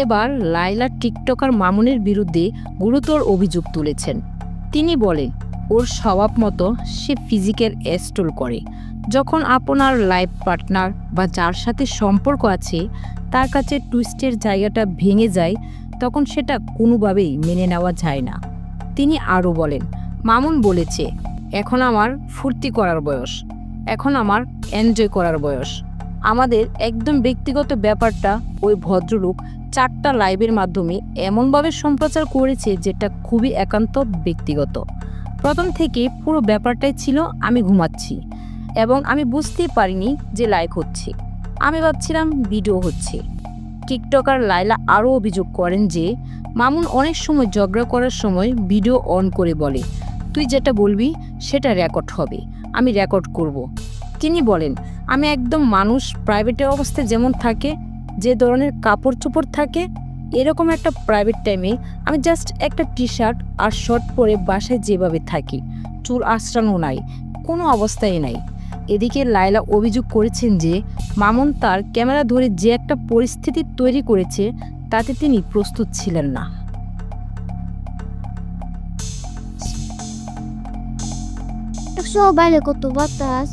এবার লাইলা টিকটকার মামুনের বিরুদ্ধে গুরুতর অভিযোগ তুলেছেন। তিনি বলে ওর স্বভাব মতো সে ফিজিক্যাল এস্টল করে। যখন আপনার লাইফ পার্টনার বা যার সাথে সম্পর্ক আছে, তার কাছে টুইস্টের জায়গাটা ভেঙে যায়, তখন সেটা কোনোভাবেই মেনে নেওয়া যায় না। তিনি আরও বলেন, মামুন বলেছে, এখন আমার ফুর্তি করার বয়স। এখন আমার এনজয় করার বয়স। আমাদের একদম ব্যক্তিগত ব্যাপারটা ওই ভদ্রলোক চারটা লাইভের মাধ্যমে এমনভাবে সম্প্রচার করেছে যেটা খুবই একান্ত ব্যক্তিগত। প্রথম থেকে পুরো ব্যাপারটাই ছিল, আমি ঘুমাচ্ছি এবং আমি বুঝতেই পারিনি যে লাইক হচ্ছে। আমি ভাবছিলাম ভিডিও হচ্ছে। টিকটকার লাইলা আরও অভিযোগ করেন যে, মামুন অনেক সময় ঝগড়া করার সময় ভিডিও অন করে বলে, তুই যেটা বলবি সেটা রেকর্ড হবে, আমি রেকর্ড করব। তিনি বলেন, আমি একদম মানুষ প্রাইভেটের অবস্থায় যেমন থাকে, যে ধরনের কাপড় চোপড় থাকে, এরকম একটা প্রাইভেট টাইমে আমি জাস্ট একটা টি শার্ট আর শর্ট পরে বাসায় যেভাবে থাকি, চুল আশ্রানো নাই, কোনো অবস্থায় নাই। এদিকে লায়লা অভিযোগ করেছেন যে, মামুন তার ক্যামেরা ধরে যে একটা পরিস্থিতি তৈরি করেছে, তাতে তিনি প্রস্তুত ছিলেন না। একশো বাইরে কত বাতাস।